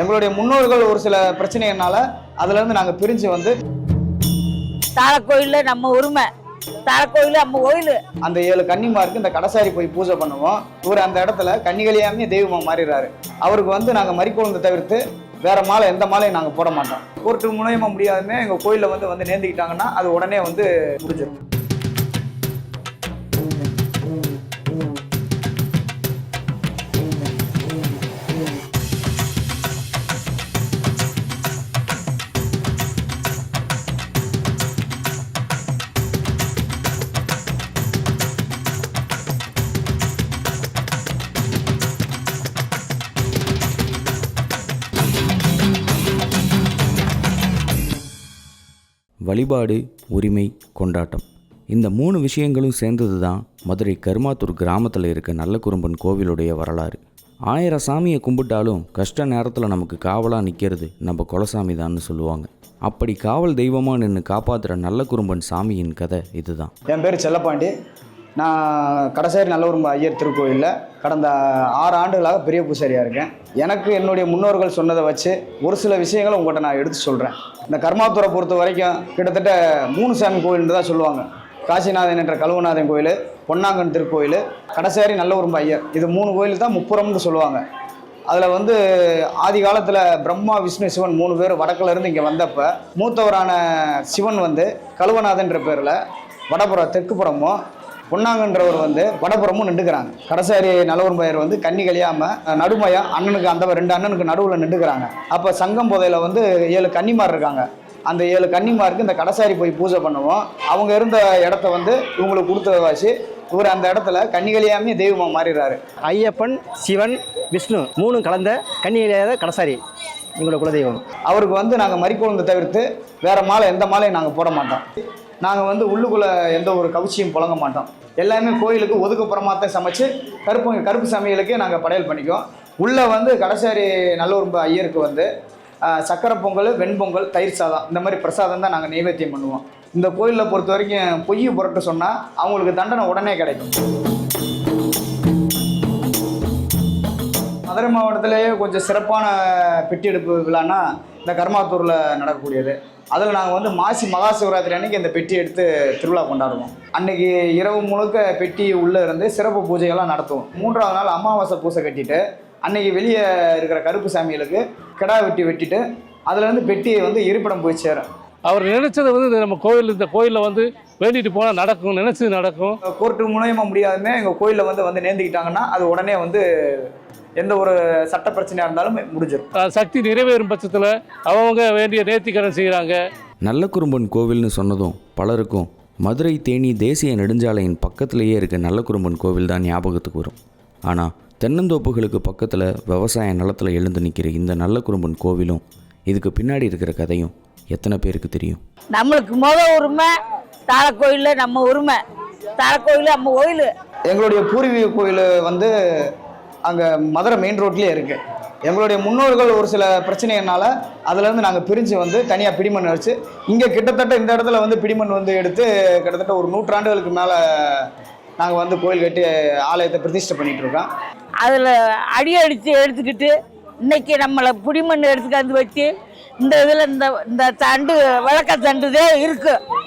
எங்களுடைய முன்னோர்கள் ஒரு சில பிரச்சனைகள்னால அதுலேருந்து நாங்கள் பிரிஞ்சு வந்து தாழக்கோயிலில் நம்ம உரிமை. தாழக்கோயில் நம்ம கோயில். அந்த ஏழு கன்னிமாருக்கு இந்த கடைசாரி போய் பூஜை பண்ணுவோம். இவர் அந்த இடத்துல கன்னிகளையாமே தெய்வமாக மாறிடுறாரு அவருக்கு வந்து நாங்கள் மறிக்கொழுந்து தவிர்த்து வேற மாலை எந்த மாலையும் நாங்கள் போட மாட்டோம். கோர்ட்டு மூலியமா முடியாதுமே எங்கள் கோயிலில் வந்து வந்து நேர்ந்துக்கிட்டாங்கன்னா அது உடனே வந்து முடிஞ்சிடும். வழிபாடு உரிமை கொண்டாட்டம். இந்த மூணு விஷயங்களும் சேர்ந்தது தான் மதுரை கருமாத்தூர் கிராமத்தில் இருக்க நல்ல குறும்பன் கோவிலுடைய வரலாறு. ஆயிரம் சாமியை கும்பிட்டாலும் கஷ்ட நேரத்தில் நமக்கு காவலாக நிற்கிறது நம்ம குலசாமி தான்னு சொல்லுவாங்க. அப்படி காவல் தெய்வமாக நின்று காப்பாற்றுற நல்ல குறும்பன் சாமியின் கதை இதுதான். என் பேர் செல்லப்பாண்டி. நான் கடைசேரி நல்லூர் ஐயர் திருக்கோயிலில் கடந்த ஆறு ஆண்டுகளாக பெரிய பூசாரியாக இருக்கேன். எனக்கு என்னுடைய முன்னோர்கள் சொன்னதை வச்சு ஒரு சில விஷயங்களை உங்கள்கிட்ட நான் எடுத்து சொல்கிறேன் இந்த கர்மாத்துறை பொறுத்த வரைக்கும் கிட்டத்தட்ட மூணு சாமி கோயில்னு தான் சொல்லுவாங்க. காசிநாதன் என்ற கழுவநாதன் கோயில் பொன்னாங்கன் திருக்கோயில் கடைசேரி நல்லூர் ஐயர். இது மூணு கோயில் தான் முப்புறம்னு சொல்லுவாங்க. அதில் வந்து ஆதி காலத்தில் பிரம்மா விஷ்ணு சிவன் மூணு பேர் வடக்கிலேருந்து இங்கே வந்தப்போ மூத்தவரான சிவன் வந்து கழுவநாதன்ற பேரில் வடபுறம் தெற்கு புறமும் பொன்னாங்கன்றவர் வந்து வடபுறமும் நின்றுக்கிறாங்க. கடைசாரி நல்லவர் பையர் வந்து கண்ணி கழியாமல் நடுமையா அண்ணனுக்கு அந்த ரெண்டு அண்ணனுக்கு நடுவில் நின்றுக்கிறாங்க. அப்போ சங்கம் புதையில வந்து ஏழு கன்னிமார் இருக்காங்க. அந்த ஏழு கன்னிமாருக்கு இந்த கடைசாரி போய் பூஜை பண்ணுவோம். அவங்க இருந்த இடத்த வந்து இவங்களுக்கு கொடுத்த வாசி இவர் அந்த இடத்துல கன்னிகளையாமே தெய்வமாக மாறிடுறாரு. ஐயப்பன் சிவன் விஷ்ணு மூணு கலந்த கன்னியிலேயாத கடைசாரி எங்களோட குலதெய்வம். அவருக்கு வந்து நாங்கள் மறிக்கொழுந்து தவிர்த்து வேற மாலை எந்த மாலையும் நாங்கள் போட மாட்டோம். நாங்கள் வந்து உள்ளுக்குள்ளே எந்த ஒரு கவுச்சியும் புழங்க மாட்டோம். எல்லாமே கோயிலுக்கு ஒதுக்குப்புறமா தான் சமைச்சு கருப்பு கருப்பு சமையலுக்கே நாங்கள் படையல் பண்ணிக்குவோம். உள்ளே வந்து கடைசாரி நல்லூர் ஐயருக்கு வந்து சக்கரை பொங்கல் வெண்பொங்கல் தயிர் சாதம் இந்த மாதிரி பிரசாதம் தான் நாங்கள் நைவேத்தியம் பண்ணுவோம். இந்த கோயிலில் பொறுத்த வரைக்கும் பொய் புரட்டு சொன்னால் அவங்களுக்கு தண்டனை உடனே கிடைக்கும். மதுரை மாவட்டத்திலேயே கொஞ்சம் சிறப்பான பெட்டி எடுப்பு விழான்னா இந்த கர்மாத்தூரில் நடக்கக்கூடியது. அதில் நாங்கள் வந்து மாசி மகா சிவராத்திரி அன்னைக்கு இந்த பெட்டி எடுத்து திருவிழா கொண்டாடுவோம். அன்னைக்கு இரவு முழுக்க பெட்டி உள்ளே இருந்து சிறப்பு பூஜைகள்லாம் நடத்துவோம். மூன்றாவது நாள் அமாவாசை பூசை கட்டிட்டு அன்னைக்கு வெளியே இருக்கிற கருப்பு சாமிகளுக்கு கிடா வெட்டி வெட்டிட்டு அதுலேருந்து பெட்டியை வந்து இருப்பிடம் போய் சேரும். அவர் நினைச்சதை வந்து நம்ம கோயில் இந்த கோயிலில் வந்து வேண்டிட்டு போனால் நடக்கும் நினைச்சது நடக்கும். கோர்ட்டு மூலியமாக முடியாதுமே எங்கள் கோயிலில் வந்து வந்து நேர்ந்துக்கிட்டாங்கன்னா அது உடனே வந்து எந்த ஒரு சட்ட பிரச்சனையாக இருந்தாலும் முடிஞ்சிடும் சக்தி நிறைவேறும் பட்சத்தில் அவங்க வேண்டிய நேர்த்திக்கடன் செய்கிறாங்க நல்ல குறும்பன் கோவில்னு சொன்னதும் பலருக்கும் மதுரை தேனி தேசிய நெடுஞ்சாலையின் பக்கத்திலேயே இருக்க நல்ல குறும்பன் கோவில் தான் ஞாபகத்துக்கு வரும். ஆனால் தென்னந்தோப்புகளுக்கு பக்கத்தில் விவசாய நிலத்தில் எழுந்து நிற்கிற இந்த நல்ல குறும்பன் கோவிலும் இதுக்கு பின்னாடி இருக்கிற கதையும் எத்தனை பேருக்கு தெரியும்? நம்மளுக்கு முத உரிமை தாழக்கோயிலில் நம்ம உரிமை. தாழக்கோயில் நம்ம கோயில். எங்களுடைய பூர்வீக கோயில் வந்து அங்கே மதுரை மெயின் ரோட்லேயே இருக்குது எங்களுடைய முன்னோர்கள் ஒரு சில பிரச்சனைகள்னால அதுலேருந்து நாங்கள் பிரிஞ்சு வந்து தனியாக பிடிமண் வச்சு இங்கே கிட்டத்தட்ட இந்த இடத்துல வந்து பிடிமண் வந்து எடுத்து கிட்டத்தட்ட ஒரு நூற்றாண்டுகளுக்கு மேலே நாங்கள் வந்து கோயில் கட்டி ஆலயத்தை பிரதிஷ்டை பண்ணிகிட்டு இருக்கோம். அதில் அடி அடித்து எடுத்துக்கிட்டு இன்றைக்கி நம்மளை புடிமண் எடுத்துக்காந்து வச்சு இந்த இதில் இந்த இந்த தண்டு விளக்க தண்டுதே இருக்குது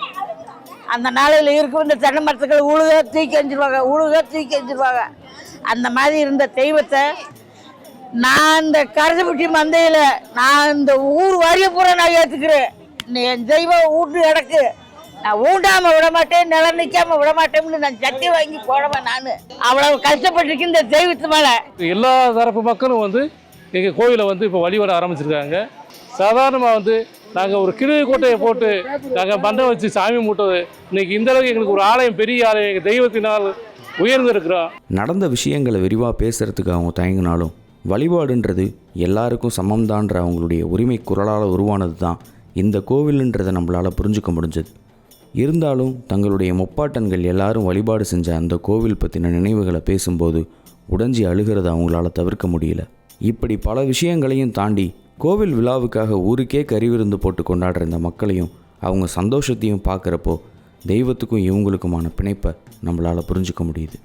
அந்த நாளையில் இருக்கும் இந்த தென்னை மரத்துக்கள் உழுக தூக்கி அஞ்சிருவாங்க உழுக தூக்கி அஞ்சிருவாங்க அந்த மாதிரி இருந்த தெய்வத்தை நான் இந்த கரசப்பட்டி மந்தையில் நான் இந்த ஊர் வாரிய பூரா நான் ஏற்றுக்கிறேன் என் தெய்வம் ஊட்டு கிடக்கு. நான் ஊண்டாம விட மாட்டேன் நில நிற்காம விட மாட்டேன்னு நான் சட்டி வாங்கி போடுவேன் நான். அவ்வளவு கஷ்டப்பட்டிருக்கு இந்த தெய்வத்து மேலே. எல்லா தரப்பு மக்களும் வந்து எங்கள் கோயிலை வந்து இப்போ வழிபட ஆரம்பிச்சிருக்காங்க. சாதாரணமாக வந்து நாங்கள் ஒரு கிருவி கோட்டையை போட்டு நாங்கள் பந்தம் வச்சு சாமி மூட்டது. இன்னைக்கு இந்த அளவுக்கு எங்களுக்கு ஒரு ஆலயம் பெரிய ஆலயம் எங்கள் தெய்வத்தினால் உயர்ந்திருக்கிறோம் நடந்த விஷயங்களை விரிவாக பேசுகிறதுக்கு அவங்க தயங்கினாலும் வழிபாடுன்றது எல்லாருக்கும் சமம்தான்ற அவங்களுடைய உரிமை குரலால் உருவானது தான் இந்த கோவிலுன்றதை நம்மளால் புரிஞ்சுக்க முடிஞ்சது. இருந்தாலும் தங்களுடைய முப்பாட்டன்கள் எல்லாரும் வழிபாடு செஞ்ச அந்த கோவில் பற்றின நினைவுகளை பேசும்போது உடஞ்சி அழுகிறத அவங்களால தவிர்க்க முடியல. இப்படி பல விஷயங்களையும் தாண்டி கோவில் விழாவுக்காக ஊருக்கே கறிவிருந்து போட்டு கொண்டாடுற இந்த மக்களையும் அவங்க சந்தோஷத்தையும் பார்க்குறப்போ தெய்வத்துக்கும் இவங்களுக்குமான பிணைப்பை நம்மளால் புரிஞ்சுக்க முடியுது.